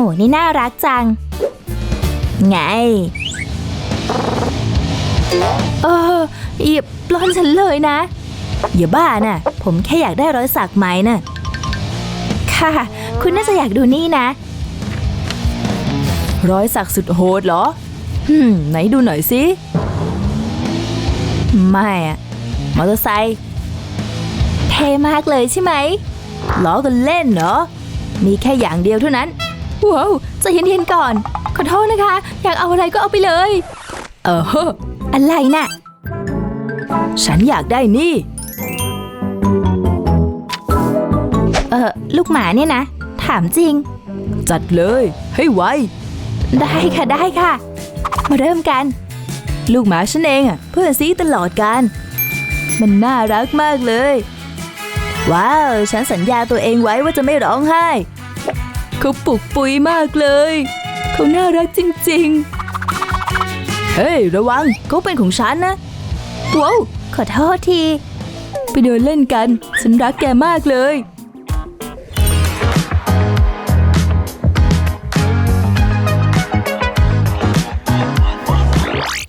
มูกนี่น่ารักจัง ไง เอออย่าปล้นฉันเลยนะ อย่าบ้าน่ะ ผมแค่อยากได้รอยสักไหมน่ะ ค่ะ คุณน่าจะอยากดูนี่นะ รอยสักสุดโหดเหรอฮึมไหนดูหน่อยสิไม่อะมอเตอร์ไซค์เท่มากเลยใช่ไหมล้อกันเล่นเหรอ มีแค่อย่างเดียวเท่านั้น ว้าวใจะเย็นๆก่อน ขอโทษนะคะ อยากเอาอะไรก็เอาไปเลย เออเฮ้ออะไรน่ะ ฉันอยากได้นี่ เออลูกหมาเนี่ยนะ ถามจริง จัดเลย ให้ไว ได้ค่ะได้ค่ะ มาเริ่มกัน ลูกหมาฉันเองอะ เพื่อนซีตลอดการมันน่ารักมากเลย ว้าว ฉันสัญญาตัวเองไว้ว่าจะไม่ร้องไห้ เขาปลุกปุยมากเลย เขาน่ารักจริงๆ เฮ้ย ระวังเขาเป็นของฉันนะว้าวขอโทษที ไปเดินเล่นกัน ฉันรักแกมากเลย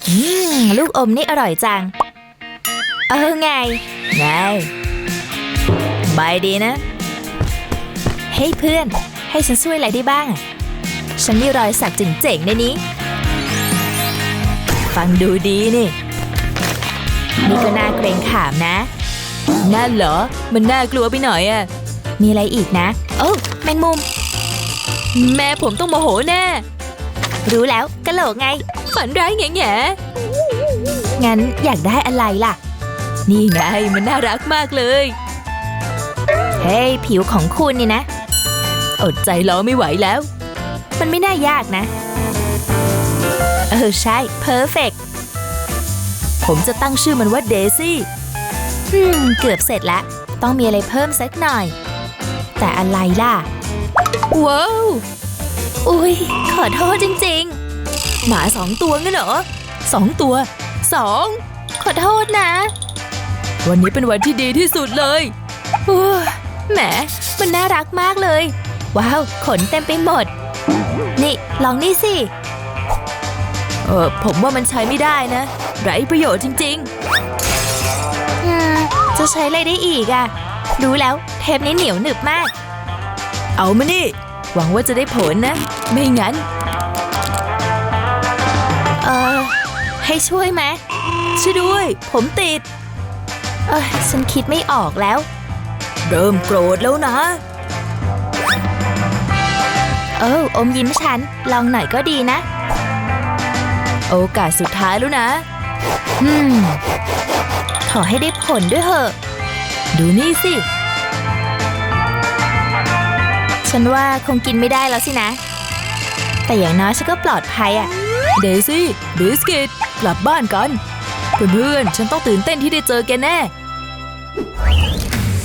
อืม ลูกอมนี่อร่อยจัง เออไง ไงบายดีนะ เฮ้ยเพื่อน ให้ฉันช่วยอะไรได้บ้าง ฉันมีรอยสักเจ๋งๆในนี้ ฟังดูดีนี่ นี่ก็น่าเกรงขามนะ นั่นเหรอ มันน่ากลัวไปหน่อยอะมีอะไรอีกนะ โอ้แมงมุม แม่ผมต้องโมโหแน่ รู้แล้วกะโหลกไง ฝันร้ายแง่แง่งั้นอยากได้อะไรล่ะ นี่ไงมันน่ารักมากเลย เฮ้ย ผิวของคุณนี่นะ อดใจรอไม่ไหวแล้ว มันไม่น่ายากนะ เออใช่เพอร์เฟกผมจะตั้งชื่อมันว่าเดซี่อืม เกือบเสร็จแล้ว ต้องมีอะไรเพิ่มสักหน่อย แต่อะไรล่ะ ว้าว อุ้ยขอโทษจริงหมาสองตัวงั้นเหรอสองตัวสองๆขอโทษนะ วันนี้เป็นวันที่ดีที่สุดเลยโอ้ยแหม มันน่ารักมากเลย ว้าว ขนเต็มไปหมด นี่ ลองนี่สิ เออผมว่ามันใช้ไม่ได้นะ ไร้ประโยชน์จริงอืมจะใช้อะไรได้อีกอะรู้แล้วเทปนี้เหนียวหนึบมากๆเอามานี่ หวังว่าจะได้ผลนะ ไม่งั้น เออให้ช่วยไหมช่วยด้วย ผมติด เออฉันคิดไม่ออกแล้ว เริ่มโกรธแล้วนะ เอออมยิ้มฉัน ลองหน่อยก็ดีนะ โอกาสสุดท้ายแล้วนะอืมขอให้ได้ผลด้วยเหอะ ดูนี่สิ ฉันว่าคงกินไม่ได้แล้วสินะ แต่อย่างน้อยฉันก็ปลอดภัยอะเดซี่บิสกิตกลับบ้านกัน เพื่อนๆ ฉันต้องตื่นเต้นที่ได้เจอแกแน่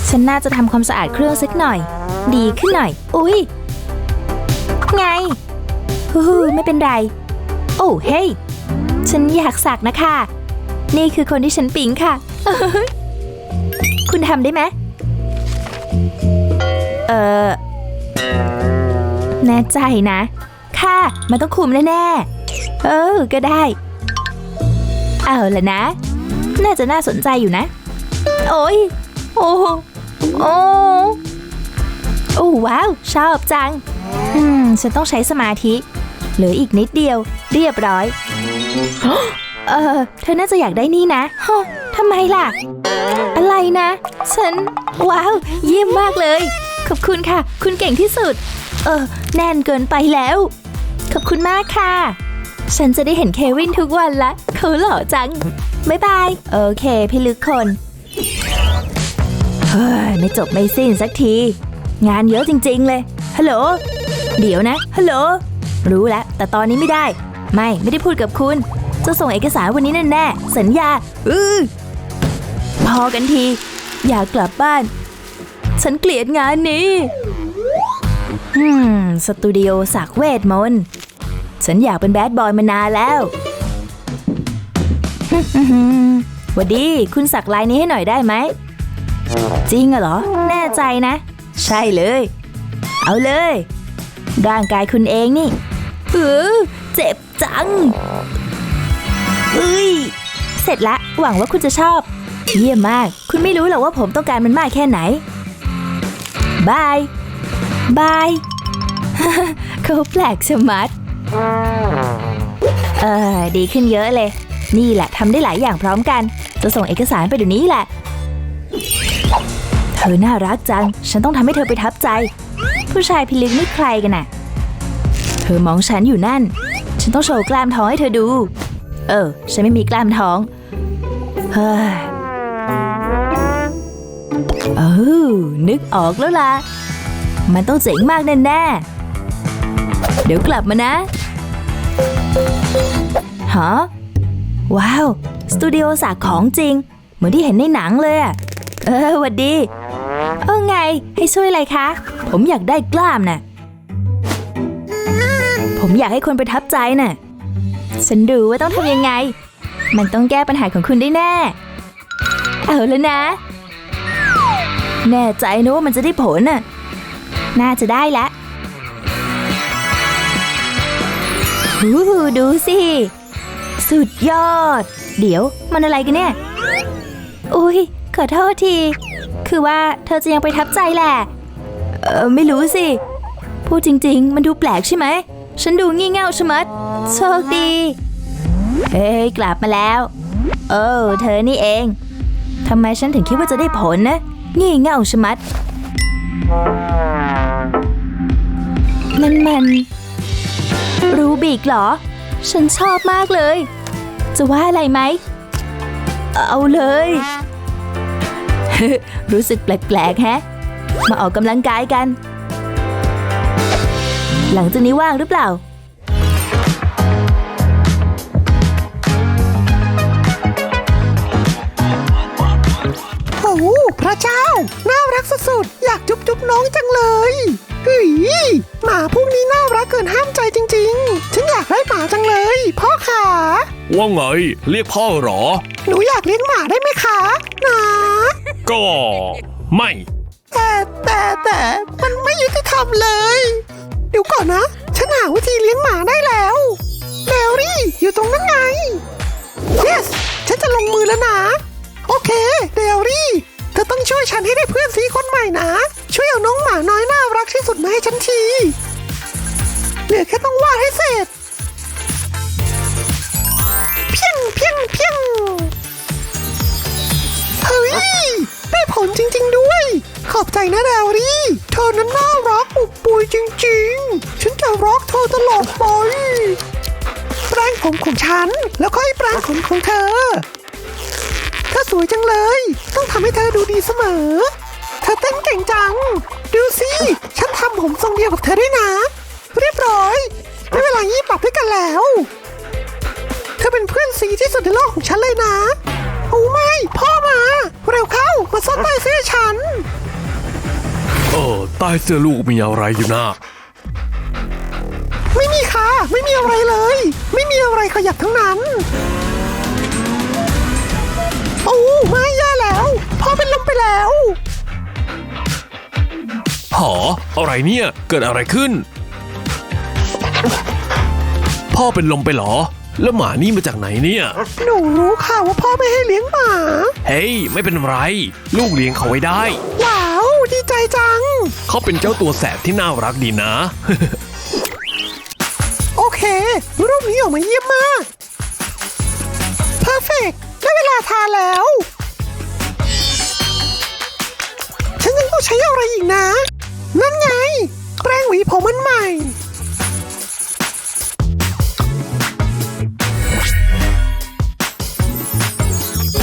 ฉันน่าจะทำความสะอาดเครื่องสักหน่อย ดีขึ้นหน่อย อุ๊ย ไงฮู้ฮู้ไม่เป็นไร โอ้เฮ้ยฉันอยากสักนะคะ นี่คือคนที่ฉันปิ๊งค่ะ คุณทำได้ไหมเออแน่ใจนะ ค่ะ มันต้องคุมแน่ๆ เออ ก็ได้ เอาละนะ น่าจะน่าสนใจอยู่นะ โอ้ย โอ้ โอ้ โอ้ว้าว ชอบจัง อืม ฉันต้องใช้สมาธิ เหลืออีกนิดเดียว เรียบร้อย เออ เธอน่าจะอยากได้นี่นะฮะทำไมล่ะ อะไรนะ ฉัน ว้าว เยี่ยมมากเลย ขอบคุณค่ะ คุณเก่งที่สุด เออ แน่นเกินไปแล้ว ขอบคุณมากค่ะ ฉันจะได้เห็นเควินทุกวันละเขาหล่อจังบ๊ายบาย โอเค พี่ลึกคน เฮ้ย ไม่จบไม่สิ้นสักที งานเยอะจริง ๆ เลย ฮัลโหล เดี๋ยวนะ ฮัลโหล รู้แล้ว แต่ตอนนี้ไม่ได้ ไม่ ไม่ได้พูดกับคุณ จะส่งเอกสารวันนี้แน่ๆสัญญา อือพอกันที อยากกลับบ้าน ฉันเกลียดงานนี้อืม สตูดิโอสักเวทมนต์ ฉันอยากเป็นแบดบอยมานานแล้ววัดดี คุณสักลายนี้ให้หน่อยได้ไหม จริงเหรอ แน่ใจนะ ใช่เลย เอาเลย ร่างกายคุณเองนี่เออเจ็บจังเอ้ย เสร็จละ หวังว่าคุณจะชอบ เยี่ยมมาก คุณไม่รู้หรอกว่าผมต้องการมันมากแค่ไหน บาย บาย เขาแปลกชะมัด เออ ดีขึ้นเยอะเลย นี่แหละทำได้หลายอย่างพร้อมกัน จะส่งเอกสารไปเดี๋ยวนี้แหละ เธอน่ารักจัง ฉันต้องทำให้เธอไปทับใจ ผู้ชายพิลึกนี่ใครกันน่ะ เธอมองฉันอยู่นั่น ฉันต้องโชว์กล้ามท้องให้เธอดู เออ ฉันไม่มีกล้ามท้อง เฮ้ยเออนึกออกแล้วล่ะ มันต้องเจ๋งมากแน่ๆ เดี๋ยวกลับมานะฮะว้าว สตูดิโอสักของจริง เหมือนที่เห็นในหนังเลยอะเออหวัดดี เออไง ให้ช่วยอะไรคะ ผมอยากได้กล้ามน่ะ ผมอยากให้คนประทับใจน่ะ ฉันรู้ว่าต้องทำยังไง มันต้องแก้ปัญหาของคุณได้แน่ เอาแล้วนะ แน่ใจนะว่ามันจะได้ผลน่ะ น่าจะได้แล้วหูดูสิ สุดยอด เดี๋ยวมันอะไรกันเนี่ย อุ้ยขอโทษที คือว่าเธอจะยังไปทับใจแหละ เออไม่รู้สิ พูดจริง ๆ มันดูแปลกใช่ไหม ฉันดูงี่เง่าชะมัด โชคดี เฮ้ยกลับมาแล้วเออเธอนี่เอง ทำไมฉันถึงคิดว่าจะได้ผลนะ งี่เง่าชะมัด นั่นมัน รูบิกเหรอ ฉันชอบมากเลย จะว่าอะไรไหม เอาเลย รู้สึกแปลกๆแฮะ มาออกกำลังกายกัน หลังจากนี้ว่างหรือเปล่า โอ้โหพระเจ้า น่ารักสุดๆ อยากจุ๊บจุ๊บน้องจังเลยเฮ้ยหมาพวกนี้น่ารักเกินห้ามใจจริง ๆ ฉันอยากได้หมาจังเลย พ่อขาว่าไง เรียกพ่อเหรอ หนูอยากเลี้ยงหมาได้ไหมคะนะก็ ไม่ แต่แต่แต่มันไม่ยุติธรรมเลย เดี๋ยวก่อนนะ ฉันหาวิธีเลี้ยงหมาได้แล้วเดลลี่อยู่ตรงนั้นไง yes ฉันจะลงมือแล้วนะ โอเคเดลลี่เธอต้องช่วยฉันให้ได้เพื่อนซีคนใหม่นะ ช่วยเอาน้องหมาน้อยน่ารักที่สุดมาให้ฉันที เหลือแค่ต้องวาดให้เสร็จ เพียงเพียงเพียงเฮ้ย ได้ผลจริง ๆ ด้วย ขอบใจนะแดวรี่เธอนั้นน่ารักปุบปุยจริงๆ ฉันจะรักเธอตลอดไป แปรงผมของฉัน แล้วก็ให้แปรงผมของเธอ เธอสวยจังเลย ต้องทำให้เธอดูดีเสมอ เธอเต้นเก่งจัง ดูสิ ฉันทำผมทรงเดียวกับเธอด้วยนะ เรียบร้อยได้เวลายี่ปรับด้วยกันแล้ว เธอเป็นเพื่อนซีที่สุดในโลกของฉันเลยนะ ต้เสื้อลูกมีอะไรอยู่นะไม่มีค่ะ ไม่มีอะไรเลย ไม่มีอะไรขยับทั้งนั้น โอ้ไม่แย่แล้ว พ่อเป็นลมไปแล้วหออะไรเนี่ย เกิดอะไรขึ้น พ่อเป็นลมไปเหรอ แล้วหมานี่มาจากไหนเนี่ย หนูรู้ค่ะว่าพ่อไม่ให้เลี้ยงหมา เฮ้ย ไม่เป็นไร ลูกเลี้ยงเขาไว้ได้ ว้าว ดีใจจัง เขาเป็นเจ้าตัวแสบที่น่ารักดีนะ โอเค รูปนี้ออกมาเยี่ยมมาก เพอร์เฟกได้เวลาทานแล้ว ฉันยังต้องใช้อะไรอีกนะ นั่นไง แปรงหวีผมมันใหม่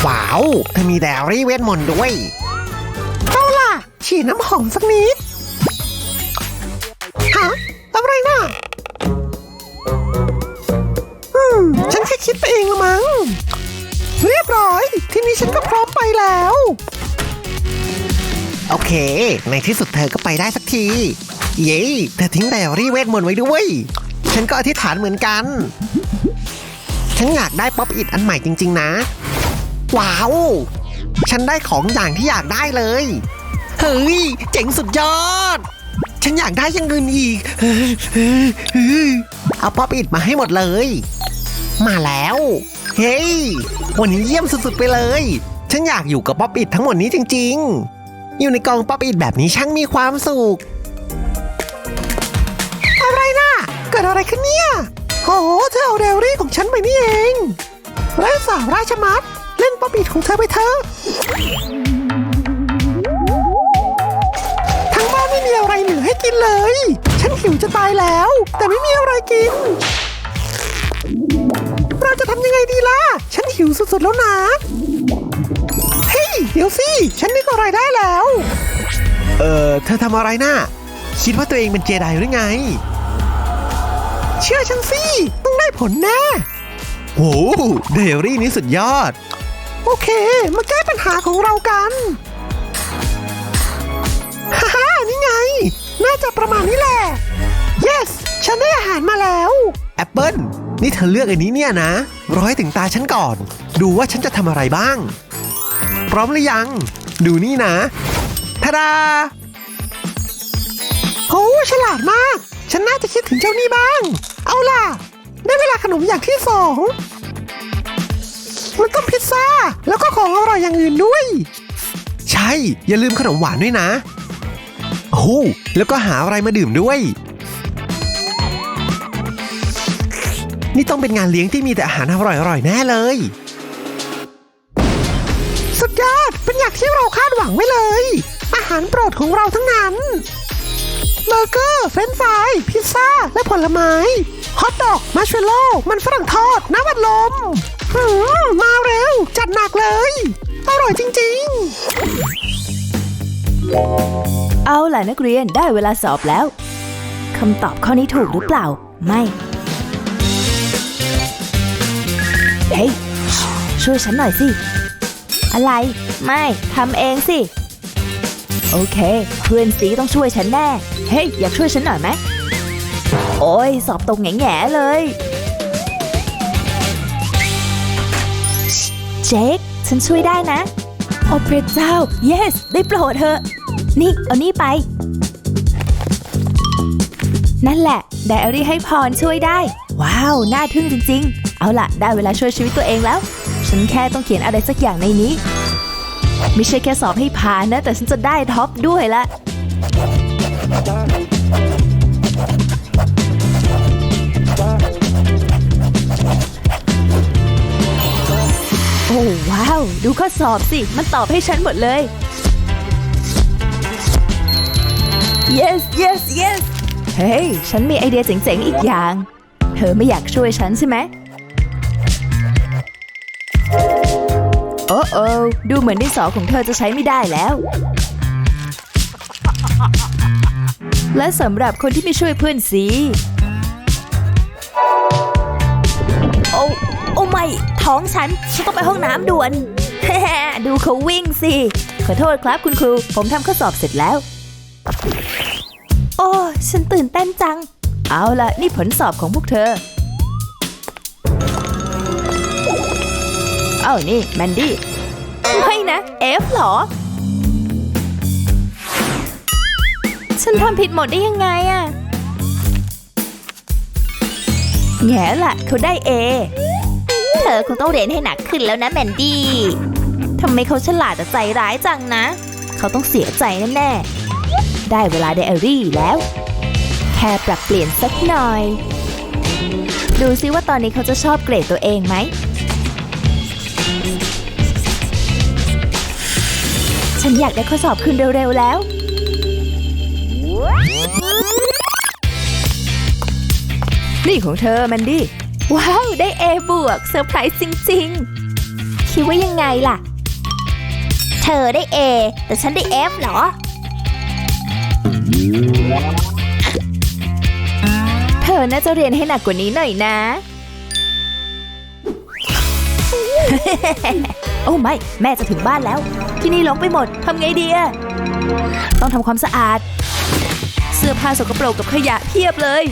ว้าวเธอมีแดรี่เวทมนต์ด้วยเอาล่ะ ฉีดน้ำหอมสักนิดฮะอะไรน่ะอืม ฉันแค่คิดไปเองละมั้ง เรียบร้อย ทีนี้ฉันก็พร้อมไปแล้ว โอเค ในที่สุดเธอก็ไปได้สักที เย้เธอทิ้งแดอารี่เวทมนต์ไว้ด้วย ฉันก็อธิษฐานเหมือนกัน ฉันอยากได้ป๊อปอิดอันใหม่จริง ๆ นะ ว้าว ฉันได้ของอย่างที่อยากได้เลย เฮ้ย เจ๋งสุดยอด ฉันอยากได้ยังเงินอีก เอาป๊อปอิดมาให้หมดเลย มาแล้ว เฮ้ย วันนี้เยี่ยมสุดๆไปเลย ฉันอยากอยู่กับป๊อปอิดทั้งหมดนี้จริง ๆ อยู่ในกองป๊อปอิดแบบนี้ช่างมีความสุข อะไรนะเกิดอะไรขึ้นเนี่ยโอ้โหเธอเอาเดลรี่ของฉันไปนี่เอง และสาวราชมัดเล่นป๊อปอิดของเธอไปเถอะ ม่มีอะไรเหลือให้กินเลย ฉันหิวจะตายแล้ว แต่ไม่มีอะไรกิน เราจะทำยังไงดีล่ะ ฉันหิวสุดๆแล้วนะ เฮ้ย เดี๋ยวสิ ฉันนึกอะไรได้แล้ว เออเธอทำอะไรน่ะ คิดว่าตัวเองเป็นเจไดหรือไง เชื่อฉันสิ ต้องได้ผลแน่โหเดรี่นี้สุดยอด โอเค มาแก้ปัญหาของเรากันฮ่า น่าจะประมาณนี้แหละ yes ฉันได้อาหารมาแล้ว แอปเปิลนี่เธอเลือกอันนี้เนี่ยนะรอให้ถึงตาฉันก่อน ดูว่าฉันจะทำอะไรบ้าง พร้อมหรือยัง ดูนี่นะทาดาโหฉลาดมาก ฉันน่าจะคิดถึงเจ้านี่บ้าง เอาล่ะ ได้เวลาขนมอย่างที่สองแล้วก็พิซซ่า แล้วก็ของอร่อยอย่างอื่นด้วย ใช่ อย่าลืมขนมหวานด้วยนะ โอ้โหแล้วก็หาอะไรมาดื่มด้วย นี่ต้องเป็นงานเลี้ยงที่มีแต่อาหารอร่อยๆแน่เลย สุดยอด เป็นอย่างที่เราคาดหวังไว้เลย อาหารโปรดของเราทั้งนั้นเบอร์เกอร์ เฟรนฟราย พิซซ่า และผลไม้ ฮอทดอกมัชเฟลโล่ มันฝรั่งทอด น้ำอัดลมหืมมาเร็ว จัดหนักเลย อร่อยจริง ๆ เอาล่ะนักเรียนได้เวลาสอบแล้วคำตอบข้อนี้ถูกหรือเปล่า ไม่ เฮ้ย ช่วยฉันหน่อยสิ อะไร ไม่ทำเองสิ โอเค เพื่อนสีต้องช่วยฉันแน่ เฮ้ย อยากช่วยฉันหน่อยไหม โอ้ย สอบตรงแง่ๆเลย เจคฉันช่วยได้นะ อ้พระเจ้า yes ได้โปรดเถอะ นี่ เอานี่ไป นั่นแหละ ไดอารี่ให้พรช่วยได้ ว้าว น่าทึ่งจริง ๆ เอาล่ะ ได้เวลาช่วยชีวิตตัวเองแล้ว ฉันแค่ต้องเขียนอะไรสักอย่างในนี้ ไม่ใช่แค่สอบให้ผ่านนะ แต่ฉันจะได้ท็อปด้วยละ ว้าว ดูข้อสอบสิ มันตอบให้ฉันหมดเลย yes yes yes เฮ้ย ฉันมีไอเดียเจ๋งๆ อีกอย่าง เธอไม่อยากช่วยฉันใช่ไหม โอ้โอ้ดูเหมือนดินสอของเธอจะใช้ไม่ได้แล้ว และสำหรับคนที่ไม่ช่วยเพื่อนสี โอ้ โอ้ไม่ ท้องฉัน ฉันต้องไปห้องน้ำด่วน ดูเขาวิ่งสิ ขอโทษครับคุณครู ผมทำข้อสอบเสร็จแล้ว โอ้ฉันตื่นเต้นจัง เอาล่ะ นี่ผลสอบของพวกเธอ เอานี่ แมนดี้ไม่นะ F เหรอ ฉันทำผิดหมดได้ยังไงอะแง่ละเขาได้ A เธอคงต้องเรียนให้หนักขึ้นแล้วนะแมนดี้ทำไมเขาฉลาดแต่ใจร้ายจังนะ เขาต้องเสียใจแน่ๆ ได้เวลาไดอารี่แล้ว แค่ปรับเปลี่ยนสักหน่อย ดูซิว่าตอนนี้เขาจะชอบเกรดตัวเองไหม ฉันอยากได้ข้อสอบคืนเร็วๆแล้วนี่ของเธอแมนดี้ ว้าว ได้ A บวกเซอร์ไพรส์จริง ๆ คิดว่ายังไงล่ะ เธอได้ A แต่ฉันได้ F เหรอ เธอน่าจะเรียนให้หนักกว่านี้หน่อยนะ โอ้ไม่ แม่จะถึงบ้านแล้ว ที่นี่หลงไปหมดทำไงดีอะต้องทำความสะอาด เสื้อผ้าสกปรกกับขยะเพียบเลย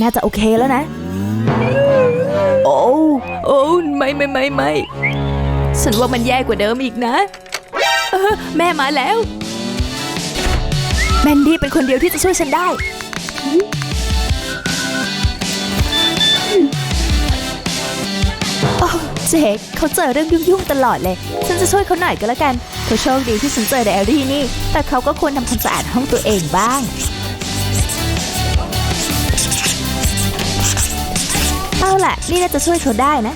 น่าจะโอเคแล้วนะ โอ้โอ้ไม่ไม่ไม่ไม่ฉันว่ามันแย่กว่าเดิมอีกนะ เออ แม่มาแล้ว แมนดี้เป็นคนเดียวที่จะช่วยฉันได้ โอ้เจคเขาเจอเรื่องยุ่งๆตลอดเลย ฉันจะช่วยเขาหน่อยก็แล้วกันเขาโชคดีที่ฉันเจอไดอารี่นี่ แต่เขาก็ควรทำความสะอาดห้องตัวเองบ้าง เอาล่ะ นี่น่าจะช่วยเขาได้นะ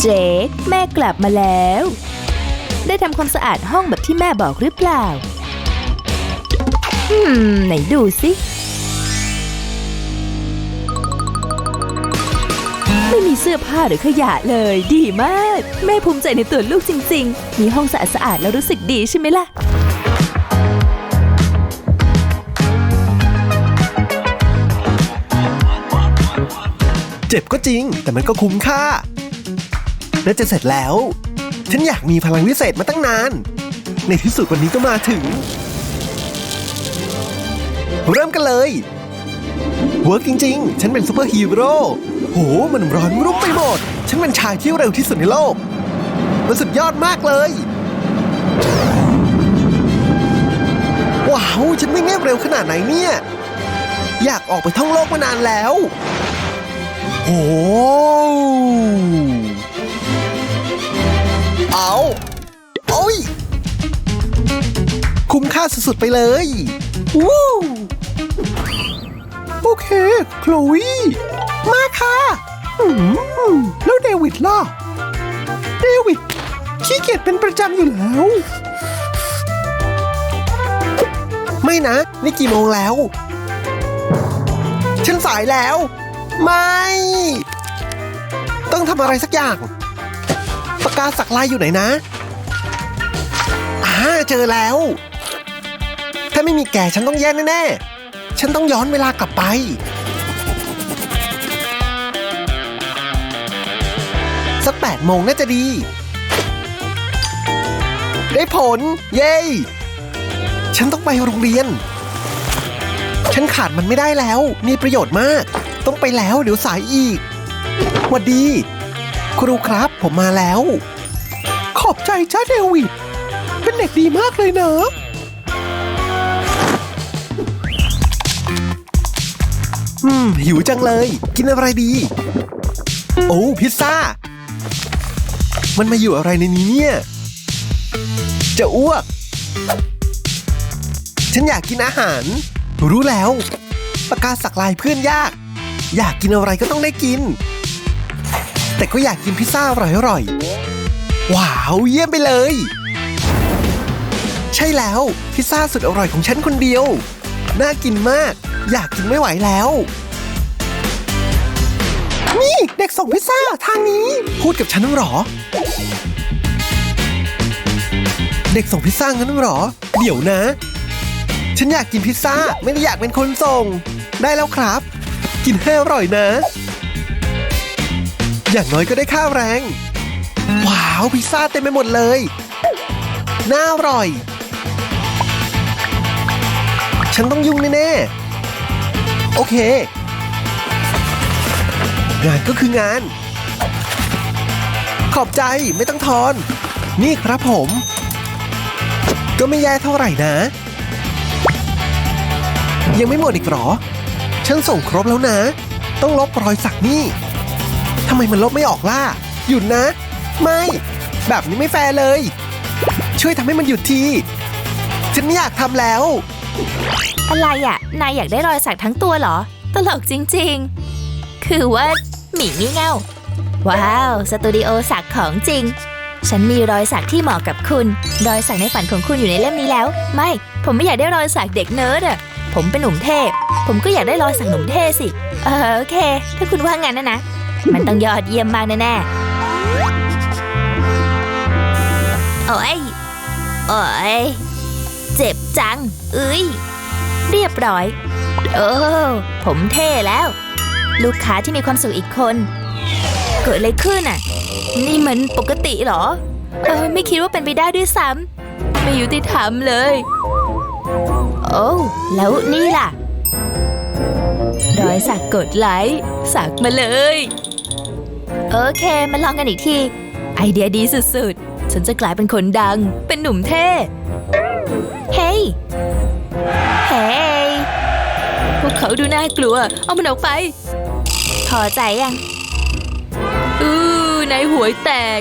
เจคแม่กลับมาแล้ว ได้ทำความสะอาดห้องแบบที่แม่บอกหรือเปล่า อืม ไหนดูสิ ไม่มีเสื้อผ้าหรือขยะเลย ดีมาก แม่ภูมิใจในตัวลูกจริง ๆ มีห้องสะอาดๆแล้วรู้สึกดีใช่ไหมล่ะ เจ็บก็จริง แต่มันก็คุ้มค่า และจะเสร็จแล้ว ฉันอยากมีพลังวิเศษมาตั้งนาน ในที่สุดวันนี้ก็มาถึง เริ่มกันเลยเวิร์กจริง ๆ ฉันเป็นซูเปอร์ฮีโร่ โห มันร้อนรุ่มไปหมด ฉันเป็นชายที่เร็วที่สุดในโลก มันสุดยอดมากเลย ว้าว ฉันไม่งได้เร็วขนาดไหนเนี่ย อยากออกไปท่องโลกมานานแล้ว โอ้เอาโอ้ย คุ้มค่าสุดๆไปเลยวู้โอเค โคลวี มาค่ะแล้วเดวิดล่ะ เดวิด ขี้เกียจเป็นประจำอยู่แล้ว ไม่นะ นี่กี่โมงแล้ว ฉันสายแล้ว ไม่ ต้องทำอะไรสักอย่าง ปากกาสักลายอยู่ไหนนะอ่าเจอแล้ว ถ้าไม่มีแกฉันต้องแย่แน่ๆ ฉันต้องย้อนเวลากลับไปสักแปดโมงน่าจะดี ได้ผล เย้ ฉันต้องไปโรงเรียน ฉันขาดมันไม่ได้แล้ว มีประโยชน์มาก ต้องไปแล้วเดี๋ยวสายอีกหวัดดี ครูครับผมมาแล้ว ขอบใจจ้าเดวิด เป็นเด็กดีมากเลยเนอะอืม หิวจังเลย กินอะไรดี โอ้ พิซซ่า มันมาอยู่อะไรในนี้เนี่ย จะอ้วก ฉันอยากกินอาหาร รู้แล้ว ปากกาสักลายเพื่อนยาก อยากกินอะไรก็ต้องได้กิน แต่ก็อยากกินพิซซ่าอร่อยๆ ว้าว เยี่ยมไปเลย ใช่แล้วพิซซ่าสุดอร่อยของฉันคนเดียว น่ากินมาก อยากกินไม่ไหวแล้ว นี่เด็กส่งพิซซ่าทางนี้ พูดกับฉันหรอ เด็กส่งพิซซ่างั้นหรอ เดี๋ยวนะ ฉันอยากกินพิซซ่าไม่ได้อยากเป็นคนส่ง ได้แล้วครับ กินให้อร่อยนะ อย่างน้อยก็ได้ค่าแรง ว้าว พิซซ่าเต็มไปหมดเลย น่าอร่อย ฉันต้องยุ่งแน่ๆ โอเค งานก็คืองาน ขอบใจไม่ต้องทอน นี่ครับผม ก็ไม่แย่เท่าไหร่นะ ยังไม่หมดอีกหรอ ฉันส่งครบแล้วนะ ต้องลบรอยสักนี่ทำไมมันลบไม่ออกล่ะ หยุดนะ ไม่ แบบนี้ไม่แฟร์เลย ช่วยทำให้มันหยุดที ฉันไม่อยากทำแล้ว อะไรอะ นายอยากได้รอยสักทั้งตัวเหรอ ตลกจริงๆ คือว่าหมีงี่เง่า ว้าว สตูดิโอสักของจริง ฉันมีรอยสักที่เหมาะกับคุณ รอยสักในฝันของคุณอยู่ในเล่มนี้แล้ว ไม่ ผมไม่อยากได้รอยสักเด็กเนิร์ดอะ ผมเป็นหนุ่มเทพ ผมก็อยากได้รอยสักหนุ่มเท่สิ เออโอเค ถ้าคุณว่างั้นนะนะ มันต้องยอดเยี่ยมมากแน่ๆโอ้ยโอ้ยเจ็บจัง เอ้ย เรียบร้อย โอ้ผมเท่แล้ว ลูกค้าที่มีความสุขอีกคน เกิดอะไรขึ้นอะ นี่มันปกติเหรอ เออ ไม่คิดว่าเป็นไปได้ด้วยซ้ำไม่ยุติธรรมเลย โอ้แล้วนี่ล่ะรอยสักกดไลค์สักมาเลย โอเคมาลองกันอีกที ไอเดียดีสุดๆ ฉันจะกลายเป็นคนดัง เป็นหนุ่มเท่ เฮ้ย เฮ้ย พวกเขาดูน่ากลัว เอามันออกไป พอใจยังอือในหวยแตก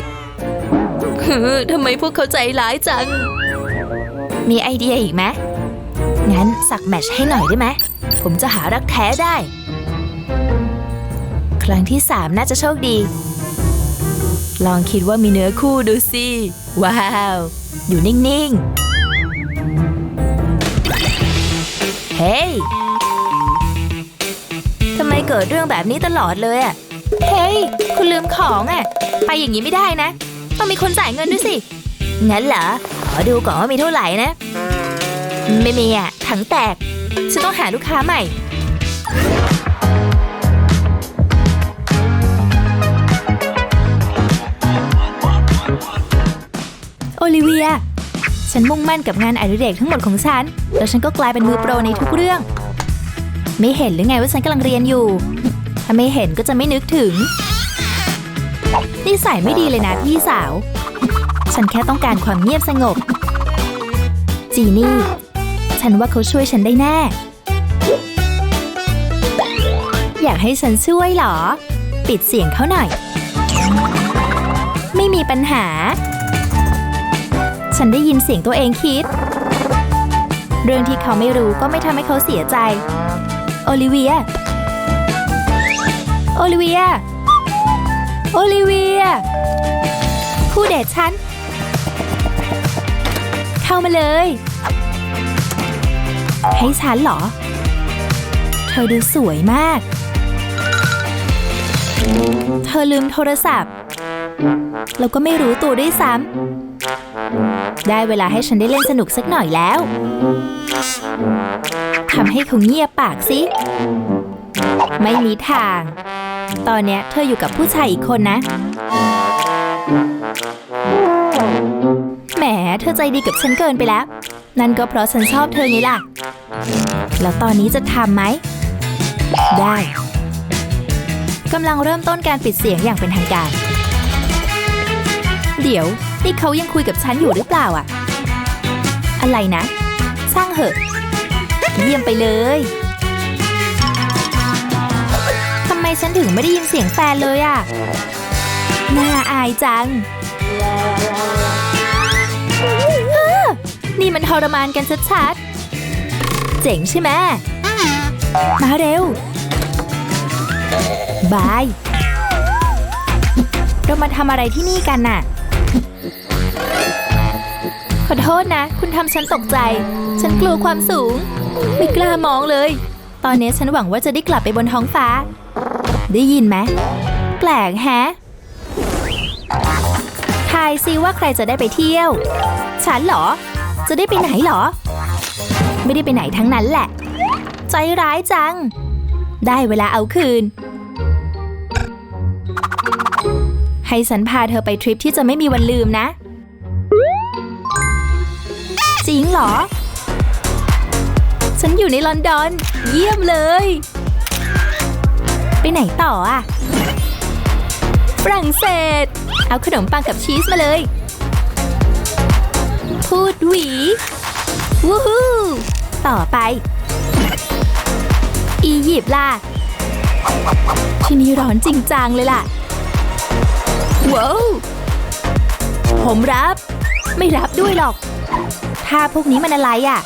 ฮือทำไมพวกเขาใจร้ายจัง มีไอเดียอีกไหม งั้นสักแมชให้หน่อยได้ไหม ผมจะหารักแท้ได้ ครั้งที่สามน่าจะโชคดี ลองคิดว่ามีเนื้อคู่ดูสิ ว้าว อยู่นิ่ง ๆ เฮ้ยทำไมเกิดเรื่องแบบนี้ตลอดเลยอะเฮ้ย คุณลืมของอะไปอย่างนี้ไม่ได้นะ ต้องมีคนจ่ายเงินด้วยสิ งั้นเหรอ ขอดูก่อนว่ามีเท่าไหร่นะ ไม่มีอะ ถังแตก ฉันต้องหาลูกค้าใหม่ โอลิเวีย ฉันมุ่งมั่นกับงานอดิเรกทั้งหมดของฉัน แล้วฉันก็กลายเป็นมือโปรในทุกเรื่อง ไม่เห็นหรือไงว่าฉันกำลังเรียนอยู่ ถ้าไม่เห็นก็จะไม่นึกถึงนิสัยไม่ดีเลยนะพี่สาว ฉันแค่ต้องการความเงียบสงบ จีนี่ ฉันว่าเขาช่วยฉันได้แน่ อยากให้ฉันช่วยเหรอ ปิดเสียงเขาหน่อย ไม่มีปัญหา ฉันได้ยินเสียงตัวเองคิด เรื่องที่เขาไม่รู้ก็ไม่ทำให้เขาเสียใจ โอลิเวีย โอลิเวีย โอลิเวีย คู่เดทฉัน เข้ามาเลย ให้ฉันเหรอ เธอดูสวยมาก เธอลืมโทรศัพท์ แล้วก็ไม่รู้ตัวด้วยซ้ำ ได้เวลาให้ฉันได้เล่นสนุกสักหน่อยแล้ว ทำให้เขาเงียบปากสิ ไม่มีทาง ตอนเนี้ยเธออยู่กับผู้ชายอีกคนนะแหม เธอใจดีกับฉันเกินไปแล้ว นั่นก็เพราะฉันชอบเธอไงล่ะ แล้วตอนนี้จะทำไหม ได้กำลังเริ่มต้นการปิดเสียงอย่างเป็นทางการ เดี๋ยว นี่เขายังคุยกับฉันอยู่หรือเปล่าอะอะไรนะ สร้างเหอะ เยี่ยมไปเลยทำไมฉันถึงไม่ได้ยินเสียงแฟนเลยอะน่าอายจัง นี่มันทรมานกันชัดๆ เจ๋งใช่ไหม มาเร็ว บาย เรามาทำอะไรที่นี่กันน่ะ ขอโทษนะ คุณทำฉันตกใจ ฉันกลัวความสูง ไม่กล้ามองเลย ตอนนี้ฉันหวังว่าจะได้กลับไปบนท้องฟ้า ได้ยินไหม แปลกแฮะทายซิว่าใครจะได้ไปเที่ยว ฉันเหรอ จะได้ไปไหนเหรอ ไม่ได้ไปไหนทั้งนั้นแหละ ใจร้ายจัง ได้เวลาเอาคืน ให้ฉันพาเธอไปทริปที่จะไม่มีวันลืมนะ จริงเหรอ ฉันอยู่ในลอนดอน เยี่ยมเลย ไปไหนต่ออะฝรั่งเศส เอาขนมปังกับชีสมาเลย พูดหวี วู้ฮู้ต่อไป อียิปต์ล่ะ ที่นี่ร้อนจริงจังเลยล่ะ ว้าว ผมรับ ไม่รับด้วยหรอก ถ้าพวกนี้มันอะไรอะ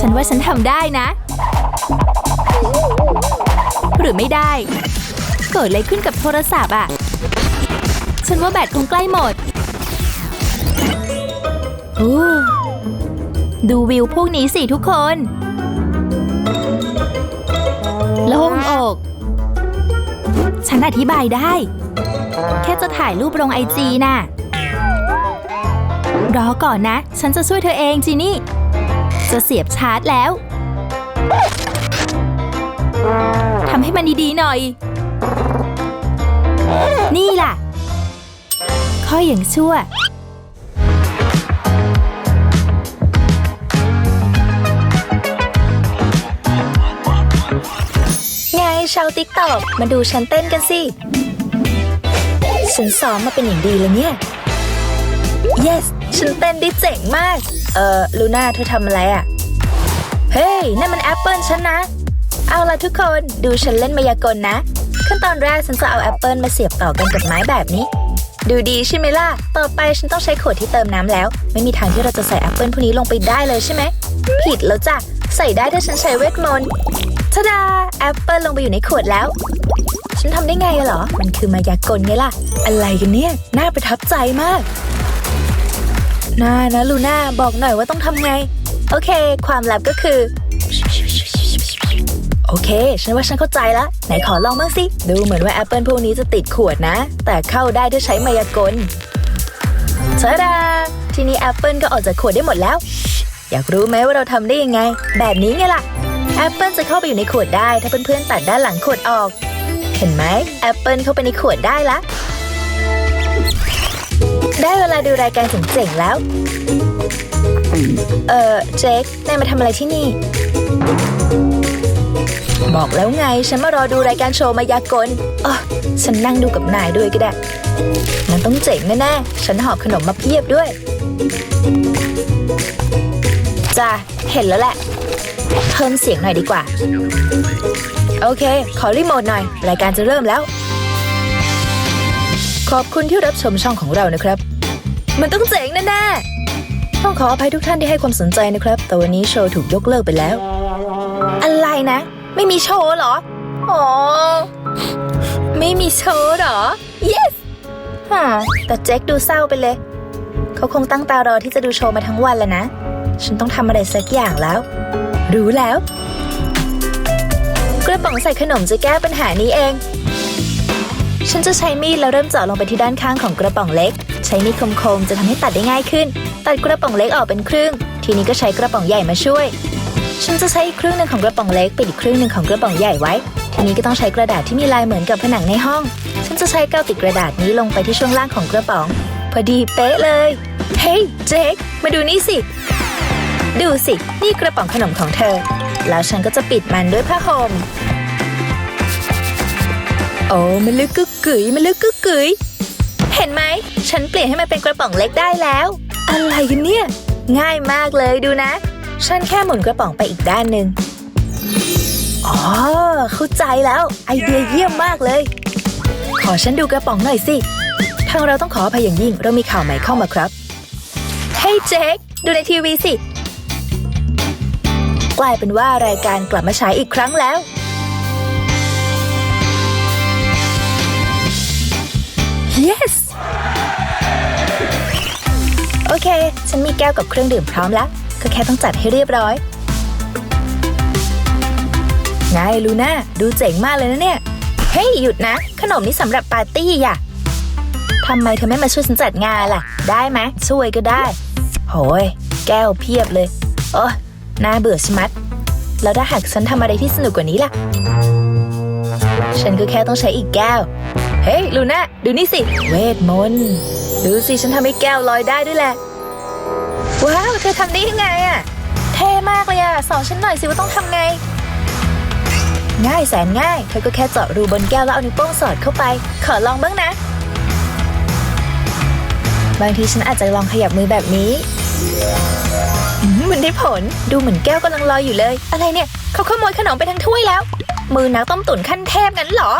ฉันว่าฉันทำได้นะ หรือไม่ได้ เกิดอะไรขึ้นกับโทรศัพท์อะ ฉันว่าแบตคงใกล้หมด ดูวิวพวกนี้สิทุกคนโล่งอก ฉันอธิบายได้ แค่จะถ่ายรูปลงไอจีน่ะ รอก่อนนะ ฉันจะช่วยเธอเองจีนี่ จะเสียบชาร์จแล้ว ทำให้มันดีๆหน่อย นี่ล่ะ ข้ออย่างชั่ว ชาวติ๊กตอกมาดูฉันเต้นกันสิ ฉันซ้อมมาเป็นอย่างดีเลยเนี่ย yes ฉันเต้นได้เจ๋งมาก เออลูน่าเธอทำอะไรอะ่ะ เฮ้ย นั่นมันแอปเปิลฉันนะ เอาละทุกคนดูฉันเล่นมายากลนะ ขั้นตอนแรกฉันจะเอาแอปเปิลมาเสียบต่อกันกับไม้แบบนี้ ดูดีใช่ไหมล่ะ ต่อไปฉันต้องใช้ขวดที่เติมน้ำแล้ว ไม่มีทางที่เราจะใส่แอปเปิลพวกนี้ลงไปได้เลยใช่ไหม ผิดแล้วจ้ะ ใส่ได้ถ้าฉันใช้เวทมนต์ ทดาแอปเปิลลงไปอยู่ในขวดแล้ว ฉันทำได้ไงเหรอ มันคือมายากลไงล่ะ อะไรกันเนี่ย น่าประทับใจมาก น่านะลูน่าบอกหน่อยว่าต้องทำไง โอเค ความลับก็คือ โอเค ฉันว่าฉันเข้าใจละ ไหนขอลองบ้างสิ ดูเหมือนว่าแอปเปิลพวกนี้จะติดขวดนะ แต่เข้าได้ด้วยใช้มายากลเชดาทีนี้แอปเปิลก็ออกจากขวดได้หมดแล้ว อยากรู้ไหมว่าเราทำได้ยังไง แบบนี้ไงล่ะ แอปเปิลจะเข้าไปอยู่ในขวดได้ ถ้าเพื่อนๆตัดด้านหลังขวดออก เห็นไหมแอปเปิลเข้าไปในขวดได้ละ ได้เวลาดูรายการเจ๋งๆแล้ว เออเจคนายมาทำอะไรที่นี่ บอกแล้วไงฉันมารอดูรายการโชว์มายากลอ๋อฉันนั่งดูกับนายด้วยก็ได้ มันต้องเจ๋งแน่ๆฉันหอบขนมมาเพียบด้วยจ้ะเห็นแล้วแหละ เพิ่มเสียงหน่อยดีกว่า โอเค ขอรีโมทหน่อย รายการจะเริ่มแล้ว ขอบคุณที่รับชมช่องของเรานะครับ มันต้องเจ๋งแน่ๆต้องขออภัยทุกท่านที่ให้ความสนใจนะครับ แต่วันนี้โชว์ถูกยกเลิกไปแล้ว อะไรนะ ไม่มีโชว์เหรออ๋อไม่มีโชว์เหรอ yes ฮะแต่เจ๊กดูเศร้าไปเลย เขาคงตั้งตารอที่จะดูโชว์มาทั้งวันแล้วนะ ฉันต้องทำอะไรสักอย่างแล้ว รู้แล้ว กระป๋องใส่ขนมจะแก้ปัญหานี้เอง ฉันจะใช้มีดแล้วเริ่มเจาะลงไปที่ด้านข้างของกระป๋องเล็ก ใช้มีดคมๆจะทำให้ตัดได้ง่ายขึ้น ตัดกระป๋องเล็กออกเป็นครึ่ง ทีนี้ก็ใช้กระป๋องใหญ่มาช่วย ฉันจะใช้อีกครึ่งหนึ่งของกระป๋องเล็กปิดอีกครึ่งหนึ่งของกระป๋องใหญ่ไว้ ทีนี้ก็ต้องใช้กระดาษที่มีลายเหมือนกับผนังในห้อง ฉันจะใช้กาวติดกระดาษนี้ลงไปที่ช่วงล่างของกระป๋อง พอดีเป๊ะเลย เฮ้ยเจคมาดูนี่สิ ดูสิ นี่กระป๋องขนมของเธอ แล้วฉันก็จะปิดมันด้วยผ้าห่มโอ้มันลึกกึกกึ๋ยมันลึกกึกกึ๋ยเห็นไหม ฉันเปลี่ยนให้มันเป็นกระป๋องเล็กได้แล้ว อะไรกันเนี่ย ง่ายมากเลยดูนะ ฉันแค่หมุนกระป๋องไปอีกด้านหนึ่งอ๋อ เข้าใจแล้ว ไอเดียเยี่ยมมากเลย ขอฉันดูกระป๋องหน่อยสิ ทางเราต้องขออภัยอย่างยิ่ง เรามีข่าวใหม่เข้ามาครับ เฮ้ยเจคดูในทีวีสิ กลายเป็นว่ารายการกลับมาฉายอีกครั้งแล้ว yes โอเค ฉันมีแก้วกับเครื่องดื่มพร้อมแล้ว ก็แค่ต้องจัดให้เรียบร้อยไงลูน่าดูเจ๋งมากเลยนะเนี่ย เฮ้ย หยุดนะ ขนมนี้สำหรับปาร์ตี้อะทำไมเธอไม่มาช่วยฉันจัดงานล่ะ ได้ไหมช่วยก็ได้ โหย แก้วเพียบเลย โอ้ น่าเบื่อชะมัด แล้วถ้าหากฉันทำอะไรที่สนุกกว่านี้ล่ะ ฉันก็แค่ต้องใช้อีกแก้ว เฮ้ยลูน่าดูนี่สิ เวทมนต์ดูสิฉันทำให้แก้วลอยได้ด้วยแหละ ว้าว เธอทำได้ยังไงอะเท่มากเลยอะสอนฉันหน่อยสิว่าต้องทำไง ง่ายแสนง่าย เธอก็แค่เจาะรูบนแก้วแล้วเอานิ้วโป้งสอดเข้าไป ขอลองบ้างนะ บางทีฉันอาจจะลองขยับมือแบบนี้ มมันได้ผล ดูเหมือนแก้วกำลังลอยอยู่เลย อะไรเนี่ย เขาขโมยขนมไปทั้งถ้วยแล้ว มือนักต้มตุ๋นขั้นเทพงั้นเหรอ